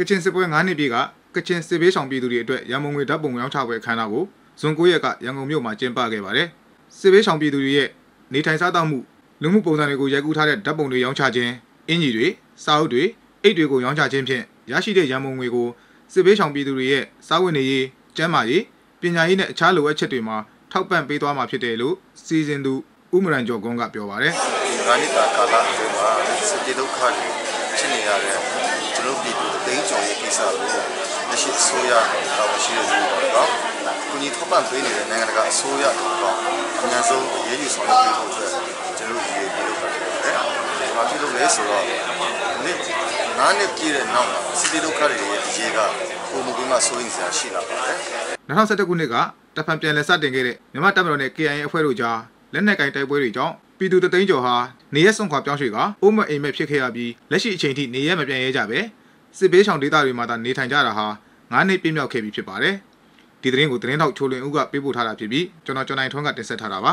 ကချင်စစ်ပွဲ9နှစ်ပြည့်ကကချင်စစ်ဘေးဆောင်ပြည်သူတွေအတွက်ရန်ကုန်ငွေဓာတ်ပုံရောင်းချပွဲအခမ်းအနားကိုဇွန်9ရက်ကရန်ကုန်မြို့မှာကျင်းပခဲ့ပါတယ်စစ်ဘေးဆောင်ပြည်သူတွေရဲ့နေထိုင်စားသောက်မှုလူမှုပုံစံတွေကိုရိုက်ကူးထားတဲ့ဓာတ်ပုံတွေရောင်းချခြင်းအင်ဂျီတွေစာအုပ်တွေအိတ်တွေကိုရောင်းချခြင်းဖြင့်ရရှိတဲ့ရန်ပုံငွေကိုစစ်ဘေးဆောင်ပြည်သူတွေရဲ့စားဝတ်နေရေးကျန်းမာရေးပညာရေးနဲ့အခြားလိုအပ်ချက်တွေမှာထောက်ပံ့ပေးသွားမှာဖြစ်တယ်လို့စီစဉ်သူဦးမရန်ကျော်ကွန်းကပြောပါတယ်ဒီကနေ့တာကာလအတွင်းမှာစကြဒုက္ခတွေဖြစ်နေ ရတဲ့ကျွန်တော်ပြည်သူအသိကျော်ရဲ့ကိစ္စကိုလက်ရှိအစိုးရတာဝန်ရှိတဲ့သူတွေတော့ကုညီထောက်ပံ့ပေးနေတဲ့နိုင်ငံတကာအစိုးရတွေတော့အများဆုံးအရေးယူဆောင်ရွက်ပေးဖို့အတွက်ကျွန်တော်ဒီဒီလိုပတ်တယ်။ဘာဖြစ်လို့လဲဆိုတော့နေ့နားနှစ်ပြည့်တဲ့နောက်မှာစကြဒုက္ခတွေရဲ့အရေးကပုံမှန်ကမှစိုးရင်စရာရှိလာပါတယ်။2011ခုနှစ်ကတပ်ဖန်ပြန်လည်စတင်ခဲ့တဲ့မြန်မာတပ်မတော်နဲ့ KIA အဖွဲ့တို့ကြားလက်နက်ကင်တိုက်ပွဲတွေကြောင့် ပြည်သူတသိန်းကျော်ဟာနေရက်စွန့်ခွာပြောင်းရွှေ့ကအိုးမအိမ်မက်ဖြစ်ခဲ့ရပြီးလက်ရှိအချိန်ထိနေရက်မပြန်ရဲကြပဲစစ်ဘေးရှောင်ဒေသတွေမှာသာနေထိုင်ကြတာဟာ9နှစ်ပြည့်မြောက်ခဲ့ပြီဖြစ်ပါတယ်ဒီသတင်းကိုသတင်းထောက်ချိုလွင်ဦးကပေးပို့ထားတာဖြစ်ပြီးကျွန်တော်ကျော်နိုင်ထွန်းကတင်ဆက်ထားတာပါ